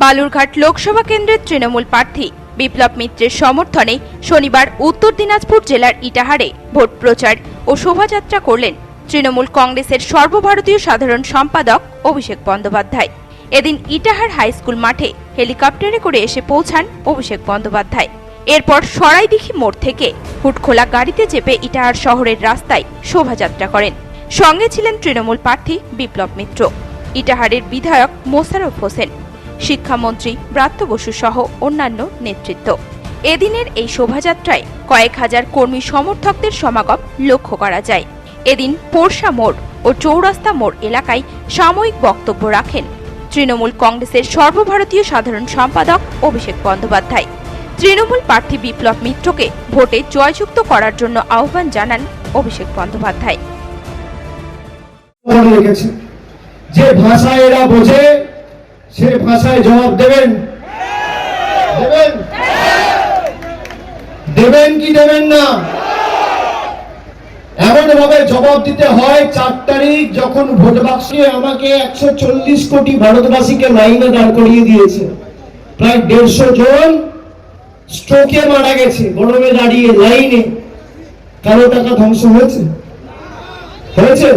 বালুরঘাট লোকসভা কেন্দ্রের তৃণমূল প্রার্থী বিপ্লব মিত্রের সমর্থনে শনিবার উত্তর দিনাজপুর জেলার ইটাহারে ভোট প্রচার ও শোভাযাত্রা করলেন তৃণমূল কংগ্রেসের সর্বভারতীয় সাধারণ সম্পাদক অভিষেক বন্দ্যোপাধ্যায়। এদিন ইটাহার হাইস্কুল মাঠে হেলিকপ্টারে করে এসে পৌঁছান অভিষেক বন্দ্যোপাধ্যায়। এরপর সরাইদিঘি মোড় থেকে হুটখোলা গাড়িতে চেপে ইটাহার শহরের রাস্তায় শোভাযাত্রা করেন। সঙ্গে ছিলেন তৃণমূল প্রার্থী বিপ্লব মিত্র। ইটাহারের বিধায়ক মোশারফ হোসেন, শিক্ষামন্ত্রী ব্রাত্য বসু সহ অন্যান্য নেতৃত্ব। এদিনের এই শোভাযাত্রায় কয়েক হাজার কর্মী সমর্থকদের সমাগম লক্ষ্য করা যায়। এদিন পোরশা মোড় ও চৌরাস্তা মোড় এলাকায় সাময়িক বক্তব্য রাখেন তৃণমূল কংগ্রেসের সর্বভারতীয় সাধারণ সম্পাদক অভিষেক বন্দ্যোপাধ্যায়। তৃণমূল প্রার্থী বিপ্লব মিত্রকে ভোটে জয়যুক্ত করার জন্য আহ্বান জানান অভিষেক বন্দ্যোপাধ্যায়। মনে রেখেছে। যে ভাষা এরা বোঝে, সে ভাষায় জবাব দেবেন। দেবেন? দেবেন কি দেবেন না? এমন ভাবে জবাব দিতে হয়, চার তারিখ যখন ভোট বাক্সে আমাকে একশো চল্লিশ কোটি ভারতবাসীকে লাইনে দাঁড় করিয়ে দিয়েছে। প্রায় দেড়শো জন স্ট্রোকে মারা গেছে, গরমে দাঁড়িয়ে লাইনে। কারও টাকা ধ্বংস হয়েছে? হয়েছে?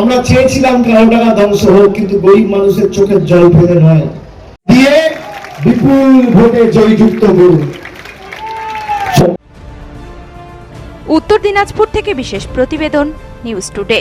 আমরা চেয়েছিলাম কারও টাকা ধ্বংস হোক, কিন্তু গরিব মানুষের চোখের জল ফেলে নয়। দিয়ে বিপুল ভোটে জয়যুক্ত করুন। উত্তর দিনাজপুর থেকে বিশেষ প্রতিবেদন, নিউজ টুডে।